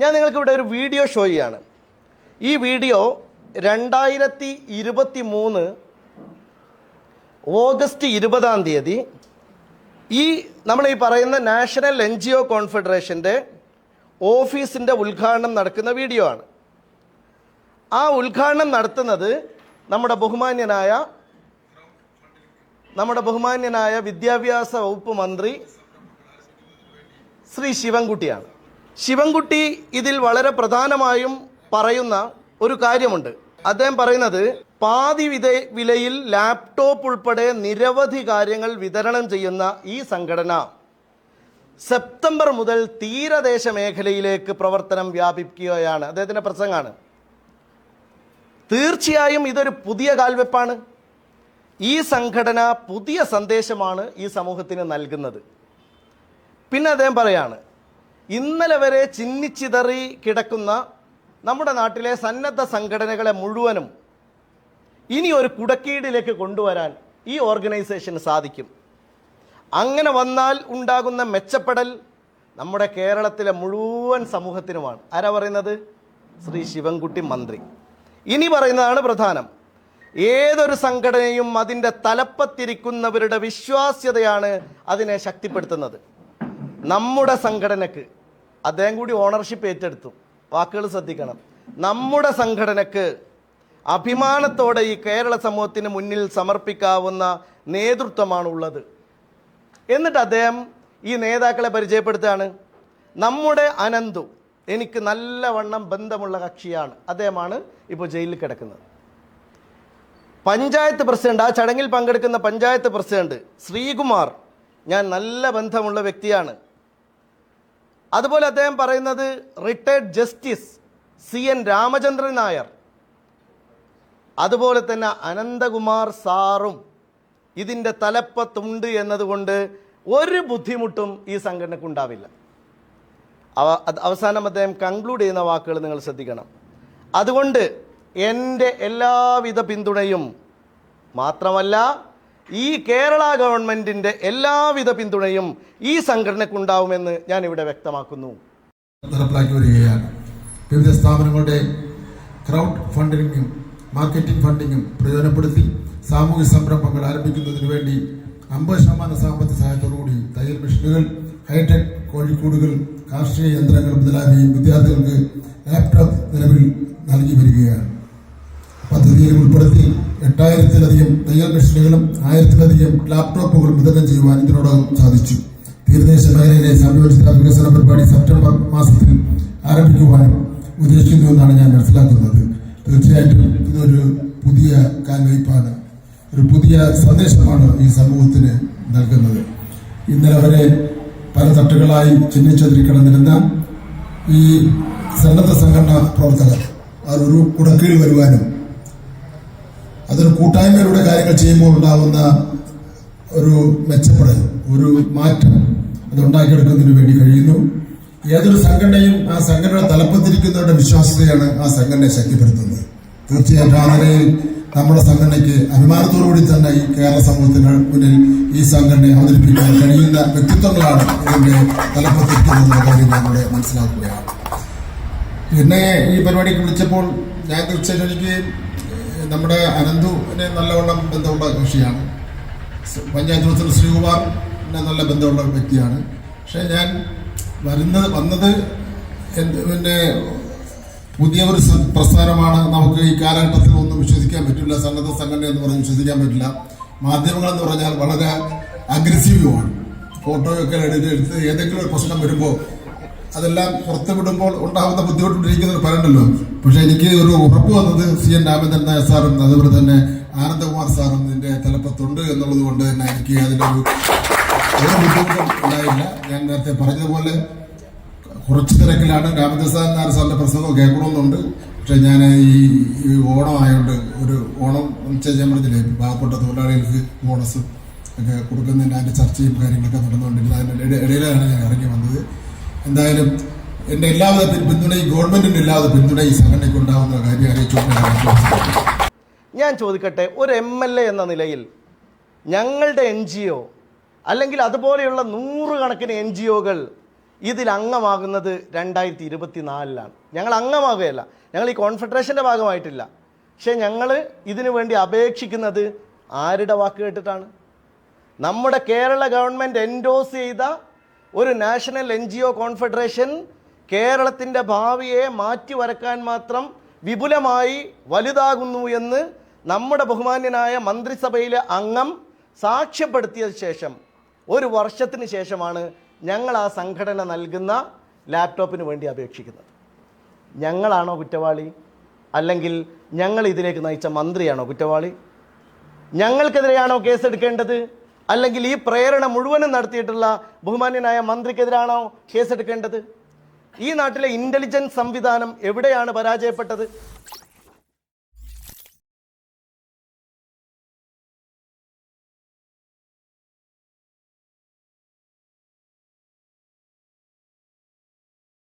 ഞാൻ നിങ്ങൾക്ക് ഇവിടെ ഒരു വീഡിയോ ഷോ ചെയ്യാണ്. ഈ വീഡിയോ രണ്ടായിരത്തി ഇരുപത്തി മൂന്ന് ഓഗസ്റ്റ് ഇരുപതാം തീയതി ഈ നമ്മൾ ഈ പറയുന്ന നാഷണൽ എൻ ജി ഒ കോൺഫെഡറേഷന്റെ ഓഫീസിന്റെ ഉദ്ഘാടനം നടക്കുന്ന വീഡിയോ ആണ്. ആ ഉദ്ഘാടനം നടത്തുന്നത് നമ്മുടെ ബഹുമാന്യനായ നമ്മുടെ ബഹുമാന്യനായ വിദ്യാഭ്യാസ വകുപ്പ് മന്ത്രി ശ്രീ ശിവൻകുട്ടിയാണ്. ശിവൻകുട്ടി ഇതിൽ വളരെ പ്രധാനമായും പറയുന്ന ഒരു കാര്യമുണ്ട്. അദ്ദേഹം പറയുന്നത് പാതി വിത വിലയിൽ ലാപ്ടോപ്പ് ഉൾപ്പെടെ നിരവധി കാര്യങ്ങൾ വിതരണം ചെയ്യുന്ന ഈ സംഘടന സെപ്റ്റംബർ മുതൽ തീരദേശ മേഖലയിലേക്ക് പ്രവർത്തനം വ്യാപിക്കുകയാണ് അദ്ദേഹത്തിന്റെ പ്രസംഗമാണ്. തീർച്ചയായും ഇതൊരു പുതിയ കാൽവെപ്പാണ്. ഈ സംഘടന പുതിയ സന്ദേശമാണ് ഈ സമൂഹത്തിന് നൽകുന്നത്. പിന്നെ അദ്ദേഹം പറയാണ് ഇന്നലെ വരെ ചിന്നിച്ചിതറി കിടക്കുന്ന നമ്മുടെ നാട്ടിലെ സന്നദ്ധ സംഘടനകളെ മുഴുവനും ഇനി ഒരു കുടക്കീടിലേക്ക് കൊണ്ടുവരാൻ ഈ ഓർഗനൈസേഷന് സാധിക്കും. അങ്ങനെ വന്നാൽ ഉണ്ടാകുന്ന മെച്ചപ്പെടൽ നമ്മുടെ കേരളത്തിലെ മുഴുവൻ സമൂഹത്തിനുമാണ്. ആരാ പറയുന്നത്? ശ്രീ ശിവൻകുട്ടി മന്ത്രി. ഇനി പറയുന്നതാണ് പ്രധാനം. ഏതൊരു സംഘടനയും അതിന്റെ തലപ്പത്തിരിക്കുന്നവരുടെ വിശ്വാസ്യതയാണ് അതിനെ ശക്തിപ്പെടുത്തുന്നത്. നമ്മുടെ സംഘടനക്ക് അദ്ദേഹം കൂടി ഓണർഷിപ്പ് ഏറ്റെടുത്തു. വാക്കുകൾ ശ്രദ്ധിക്കണം. നമ്മുടെ സംഘടനക്ക് അഭിമാനത്തോടെ ഈ കേരള സമൂഹത്തിന് മുന്നിൽ സമർപ്പിക്കാവുന്ന നേതൃത്വമാണ് ഉള്ളത് എന്നിട്ട് അദ്ദേഹം ഈ നേതാക്കളെ പരിചയപ്പെടുത്തുകയാണ്. നമ്മുടെ അനന്തു എനിക്ക് നല്ലവണ്ണം ബന്ധമുള്ള കക്ഷിയാണ്. അദ്ദേഹമാണ് ഇപ്പോൾ ജയിലിൽ കിടക്കുന്നത്. പഞ്ചായത്ത് പ്രസിഡന്റ് ആ ചടങ്ങിൽ പങ്കെടുക്കുന്ന പഞ്ചായത്ത് പ്രസിഡന്റ് ശ്രീകുമാർ ഞാൻ നല്ല ബന്ധമുള്ള വ്യക്തിയാണ്. അതുപോലെ അദ്ദേഹം പറയുന്നത് retired justice C N Ramachandran Nair അതുപോലെ തന്നെ അനന്തകുമാർ സാറും ഇതിന്റെ തലപ്പത്തുണ്ട് എന്നതുകൊണ്ട് ഒരു ബുദ്ധിമുട്ടും ഈ സംഘടനയ്ക്ക് ഉണ്ടാവില്ല. അവ അവസാനം അദ്ദേഹം കൺക്ലൂഡ് ചെയ്യുന്ന വാക്കുകൾ നിങ്ങൾ ശ്രദ്ധിക്കണം. അതുകൊണ്ട് എന്റെ എല്ലാവിധ പിന്തുണയും മാത്രമല്ല ഈ കേരള ഗവൺമെന്റിന്റെ എല്ലാവിധ പിന്തുണയും ഈ സംഘടനക്കുണ്ടാവുമെന്ന് ഞാൻ ഇവിടെ വ്യക്തമാക്കുന്നു. നടപ്പിലാക്കി വരികയാണ് വിവിധ സ്ഥാപനങ്ങളുടെ ക്രൗഡ് ഫണ്ടിങ്ങും മാർക്കറ്റിംഗ് ഫണ്ടിങ്ങും പ്രയോജനപ്പെടുത്തി സാമൂഹിക സംരംഭങ്ങൾ ആരംഭിക്കുന്നതിന് വേണ്ടി അമ്പത് ശതമാനം സാമ്പത്തിക സഹായത്തോടുകൂടി തയ്യൽ മെഷീനുകൾ ഹൈടെക് കോഴിക്കൂടുകൾ കാർഷിക യന്ത്രങ്ങൾ മുതലായവയും വിദ്യാർത്ഥികൾക്ക് ലാപ്ടോപ്പ് നിലവിൽ നൽകി വരികയാണ്. പദ്ധതിയിൽ ഉൾപ്പെടുത്തി എട്ടായിരത്തിലധികം തയ്യൽ മെഷീനുകളും ആയിരത്തിലധികം ലാപ്ടോപ്പുകളും വിതരണം ചെയ്യുവാൻ ഇതിനോടകം സാധിച്ചു. തീരദേശ മേഖലയിലെ സംയോജിത വികസന പരിപാടി സെപ്റ്റംബർ മാസത്തിൽ ആരംഭിക്കുവാൻ ഉദ്ദേശിക്കുന്നുവെന്നാണ് ഞാൻ മനസ്സിലാക്കുന്നത്. തീർച്ചയായിട്ടും ഇതൊരു പുതിയ കാൽവയ്പാണ് ഒരു പുതിയ സന്ദേശമാണ് ഈ സമൂഹത്തിന് നൽകുന്നത്. ഇന്നലെ വരെ പല തട്ടുകളായി ചിഹ്നിച്ചതിൽ കിടന്നിരുന്ന ഈ സന്നദ്ധ സംഘടനാ പ്രവർത്തകർ അതൊരു കുടക്കീഴിൽ വരുവാനും അതൊരു കൂട്ടായ്മയിലൂടെ കാര്യങ്ങൾ ചെയ്യുമ്പോൾ ഉണ്ടാകുന്ന ഒരു മെച്ചപ്പെടൽ ഒരു മാറ്റം അത് ഉണ്ടാക്കിയെടുക്കുന്നതിന് വേണ്ടി കഴിയുന്നു. ഏതൊരു സംഘടനയും ആ സംഘടന തലപ്പത്തിരിക്കുന്നവരുടെ വിശ്വാസ്യതയാണ് ആ സംഘടനയെ ശക്തിപ്പെടുത്തുന്നത്. തീർച്ചയായിട്ടും ആ നിലയിൽ നമ്മുടെ സംഘടനയ്ക്ക് അഭിമാനത്തോടുകൂടി തന്നെ ഈ കേരള സമൂഹത്തിന് മുന്നിൽ ഈ സംഘടനയെ അവതരിപ്പിക്കാൻ കഴിയുന്ന വ്യക്തിത്വങ്ങളാണ് ഇതിന്റെ തലപ്പത്തിരിക്കുന്നതെന്ന കാര്യം നമ്മുടെ മനസ്സിലാക്കുകയാണ്. പിന്നെ ഈ പരിപാടിക്ക് വിളിച്ചപ്പോൾ ഞാൻ തീർച്ചയായിട്ടും എനിക്ക് നമ്മുടെ അനന്തുവിനെ നല്ലവണ്ണം ബന്ധമുള്ള കൃഷിയാണ്. പഞ്ചായത്ത് പ്രസിഡന്റ് ശ്രീകുമാറിനെ നല്ല ബന്ധമുള്ള വ്യക്തിയാണ്. പക്ഷേ ഞാൻ വരുന്നത് വന്നത് പിന്നെ പുതിയ ഒരു പ്രസ്ഥാനമാണ്. നമുക്ക് ഈ കാലഘട്ടത്തിൽ ഒന്നും വിശ്വസിക്കാൻ പറ്റില്ല. സന്നദ്ധ സംഘടന എന്ന് പറഞ്ഞ് വിശ്വസിക്കാൻ പറ്റില്ല. മാധ്യമങ്ങൾ എന്ന് പറഞ്ഞാൽ വളരെ അഗ്രസീവുമാണ് ഫോട്ടോയൊക്കെ എടുത്ത് എടുത്ത് ഏതെങ്കിലും ഒരു പ്രശ്നം വരുമ്പോൾ അതെല്ലാം പുറത്തു വിടുമ്പോൾ ഉണ്ടാകുന്ന ബുദ്ധിമുട്ടുണ്ടിരിക്കുന്നവർ പറയണ്ടല്ലോ പക്ഷെ എനിക്ക് ഒരു ഉറപ്പ് വന്നത് സി എൻ രാമചന്ദ്രൻ നായർ സാറും അതുപോലെ തന്നെ ആനന്ദകുമാർ സാറും ഇതിന്റെ തലപ്പത്തുണ്ട് എന്നുള്ളത് കൊണ്ട് തന്നെ എനിക്ക് അതിലൊരു ഒരു ബുദ്ധിമുട്ടും ഉണ്ടായില്ല. ഞാൻ നേരത്തെ പറഞ്ഞതുപോലെ കുറച്ച് തിരക്കിലാണ് രാമചന്ദ്രൻ നായർ സാറിന്റെ പ്രസംഗം കേൾക്കണമെന്നുണ്ട്. പക്ഷെ ഞാൻ ഈ ഓണം ആയതുകൊണ്ട് ഒരു ഓണം ഞാൻ പറഞ്ഞില്ലേ പാവപ്പെട്ട തൊഴിലാളികൾക്ക് ബോണസ് ഒക്കെ കൊടുക്കുന്നതിന്റെ അതിന്റെ ചർച്ചയും കാര്യങ്ങളൊക്കെ നടന്നുകൊണ്ടിരുന്നത് അതിന്റെ ഇട- ഇടയിലാണ് ഞാൻ ഇറങ്ങി എന്തായാലും എന്റെ എല്ലാവിധ പിന്തുണയും ഗവൺമെന്റിന്റെ എല്ലാവിധ പിന്തുണയും സംഘടനയ്ക്ക് ഉണ്ടാവുന്ന കാര്യം അറിയിച്ചു. ഞാൻ ചോദിക്കട്ടെ ഒരു എം എൽ എ എന്ന നിലയിൽ ഞങ്ങളുടെ എൻ ജി ഒ അല്ലെങ്കിൽ അതുപോലെയുള്ള നൂറുകണക്കിന് എൻ ജി ഒകൾ ഇതിൽ അംഗമാകുന്നത് രണ്ടായിരത്തി ഇരുപത്തി നാലിലാണ് ഞങ്ങൾ അംഗമാകുകയല്ല. ഞങ്ങൾ ഈ കോൺഫെഡറേഷന്റെ ഭാഗമായിട്ടില്ല. പക്ഷേ ഞങ്ങൾ ഇതിനു വേണ്ടി അപേക്ഷിക്കുന്നത് ആരുടെ വാക്ക് കേട്ടിട്ടാണ്? നമ്മുടെ കേരള ഗവൺമെന്റ് എൻഡോസ് ചെയ്ത ഒരു national N G O confederation കേരളത്തിന്റെ ഭാവിയെ മാറ്റി വരക്കാൻ മാത്രം വിപുലമായി വലുതാകുന്നു എന്ന് നമ്മുടെ ബഹുമാന്യനായ മന്ത്രിസഭയിലെ അംഗം സാക്ഷ്യപ്പെടുത്തിയ ശേഷം ഒരു വർഷത്തിന് ശേഷമാണ് ഞങ്ങൾ ആ സംഘടന നൽകുന്ന ലാപ്ടോപ്പിന് വേണ്ടി അപേക്ഷിക്കുന്നത്. ഞങ്ങളാണോ കുറ്റവാളി? അല്ലെങ്കിൽ ഞങ്ങൾ ഇതിലേക്ക് നയിച്ച മന്ത്രിയാണോ കുറ്റവാളി? ഞങ്ങൾക്കെതിരെയാണോ കേസെടുക്കേണ്ടത്? അല്ലെങ്കിൽ ഈ പ്രേരണ മുഴുവനും നടത്തിയിട്ടുള്ള ബഹുമാന്യനായ മന്ത്രിക്കെതിരാണോ കേസെടുക്കേണ്ടത്? ഈ നാട്ടിലെ ഇന്റലിജൻസ് സംവിധാനം എവിടെയാണ് പരാജയപ്പെട്ടത്?